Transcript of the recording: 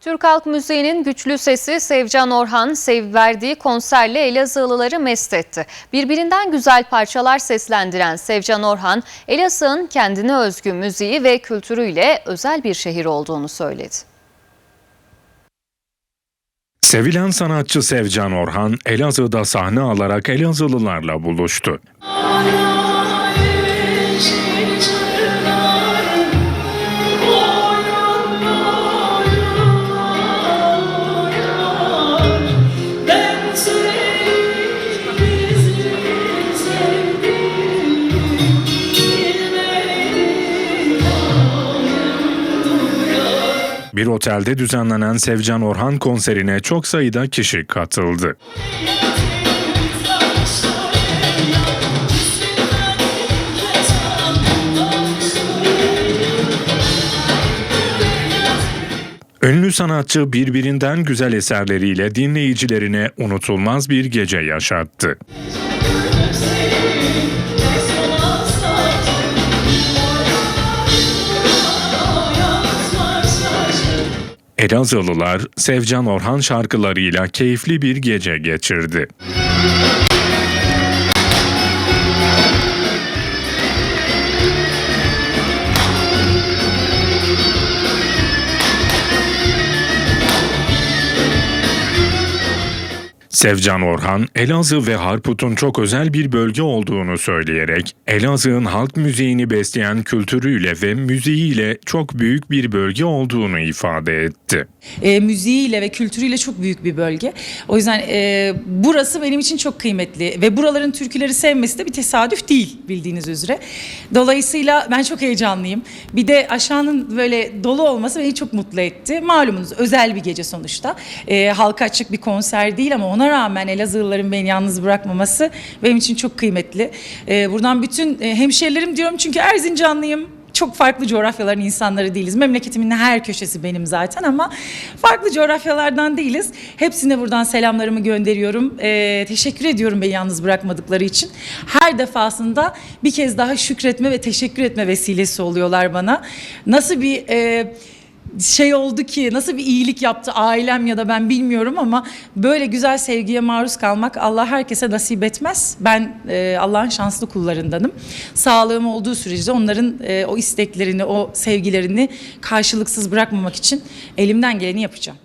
Türk Halk Müziği'nin güçlü sesi Sevcan Orhan sev verdiği konserle Elazığlıları mest etti. Birbirinden güzel parçalar seslendiren Sevcan Orhan, Elazığ'ın kendine özgü müziği ve kültürüyle özel bir şehir olduğunu söyledi. Sevilen sanatçı Sevcan Orhan, Elazığ'da sahne alarak Elazığlılarla buluştu. Bir otelde düzenlenen Sevcan Orhan konserine çok sayıda kişi katıldı. Ünlü sanatçı birbirinden güzel eserleriyle dinleyicilerine unutulmaz bir gece yaşattı. Elazığlılar Sevcan Orhan şarkılarıyla keyifli bir gece geçirdi. Sevcan Orhan, Elazığ ve Harput'un çok özel bir bölge olduğunu söyleyerek, Elazığ'ın halk müziğini besleyen kültürüyle ve müziğiyle çok büyük bir bölge olduğunu ifade etti. e, müziğiyle ve kültürüyle çok büyük bir bölge. O yüzden e, burası benim için çok kıymetli ve buraların türküleri sevmesi de bir tesadüf değil bildiğiniz üzere. Dolayısıyla ben çok heyecanlıyım. Bir de aşağının böyle dolu olması beni çok mutlu etti. Malumunuz özel bir gece sonuçta. E, halka açık bir konser değil ama ona rağmen Elazığlıların beni yalnız bırakmaması benim için çok kıymetli. E, buradan bütün e, hemşerilerim diyorum çünkü Erzincanlıyım çok farklı coğrafyaların insanları değiliz. Memleketimin her köşesi benim zaten ama farklı coğrafyalardan değiliz. Hepsine buradan selamlarımı gönderiyorum. Ee, teşekkür ediyorum beni yalnız bırakmadıkları için. Her defasında bir kez daha şükretme ve teşekkür etme vesilesi oluyorlar bana. Nasıl bir... e, şey oldu ki nasıl bir iyilik yaptı ailem ya da ben bilmiyorum ama böyle güzel sevgiye maruz kalmak Allah herkese nasip etmez. Ben e, Allah'ın şanslı kullarındanım. Sağlığım olduğu sürece onların e, o isteklerini, o sevgilerini karşılıksız bırakmamak için elimden geleni yapacağım.